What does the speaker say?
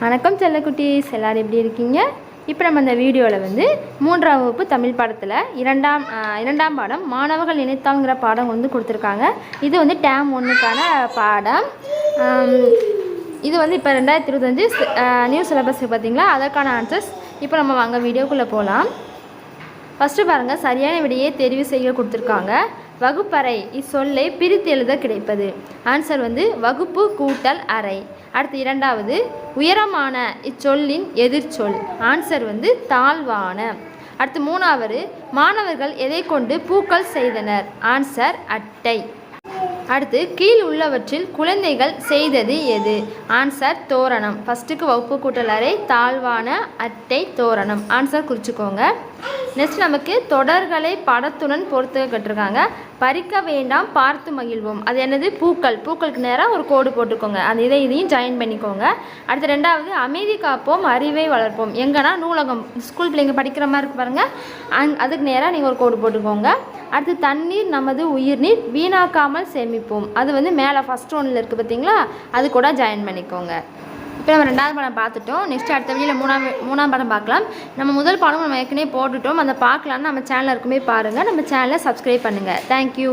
வணக்கம் செல்லக்குட்டீஸ் எல்லோரும் எப்படி இருக்கீங்க? இப்போ நம்ம இந்த வீடியோவில் வந்து மூன்றாம் வகுப்பு தமிழ் பாடத்தில் இரண்டாம் இரண்டாம் பாடம் மாணவர்கள் நினைத்தாங்கிற பாடம் வந்து கொடுத்துருக்காங்க. இது வந்து டேம் ஒன்றுக்கான பாடம். இது வந்து இப்போ ரெண்டாயிரத்தி இருபத்தஞ்சு நியூ சிலபஸ் பார்த்தீங்களா அதற்கான ஆன்சர்ஸ் இப்போ நம்ம வாங்க வீடியோக்குள்ளே போகலாம் ஃபஸ்ட்டு பாருங்கள் சரியான விடையே தெரிவு செய்ய கொடுத்துருக்காங்க. வகுப்பறை இச்சொல்லை பிரித்து எழுத கிடைப்பது. ஆன்சர் வந்து வகுப்பு கூட்டல் அறை. அடுத்து இரண்டாவது உயரமான இச்சொல்லின் எதிர்ச்சொல். ஆன்சர் வந்து தாழ்வான. அடுத்து மூணாவது மாணவர்கள் எதை கொண்டு பூக்கள் செய்தனர்? ஆன்சர் அட்டை. அடுத்து கீழ் உள்ளவற்றில் குழந்தைகள் செய்தது எது? ஆன்சர் தோரணம். ஃபஸ்ட்டுக்கு வகுப்பு கூட்டலறை தாழ்வான அட்டை தோரணம். ஆன்சர் குறிச்சுக்கோங்க. நெக்ஸ்ட் நமக்கு தொடர்களை படத்துடன் பொறுத்து கட்டிருக்காங்க. பறிக்க வேண்டாம் பார்த்து மகிழ்வோம். அது என்னது? பூக்கள். பூக்களுக்கு நேராக ஒரு கோடு போட்டுக்கோங்க. அந்த இதை இதையும் ஜாயின் பண்ணிக்கோங்க. அடுத்து ரெண்டாவது அமைதி காப்போம் அறிவை வளர்ப்போம். எங்கன்னா நூலகம் ஸ்கூல் பிள்ளைங்க படிக்கிற மாதிரி இருக்கு பாருங்கள் அங் அதுக்கு நேராக நீங்கள் ஒரு கோடு போட்டுக்கோங்க. அடுத்து தண்ணீர் நமது உயிர்நீர் வீணாக்காமல் சேமிப்போம். அது வந்து மேலே ஃபஸ்ட் ஒன்றில் இருக்குது பார்த்தீங்களா அது கூட ஜாயின் பண்ணிக்கோங்க. இப்போ நம்ம ரெண்டாவது படம் பார்த்துட்டோம். நெக்ஸ்ட் அடுத்த வீடியோவில் மூணாம் மூணாம் படம் பார்க்கலாம். நம்ம முதல் படம் நம்ம ஏற்கனவே போட்டுட்டோம். அந்த பார்க்கலான்னு நம்ம சேனலில் இருக்குமே பாருங்கள் நம்ம சேனலை சப்ஸ்கிரைப் பண்ணுங்கள் தேங்க்யூ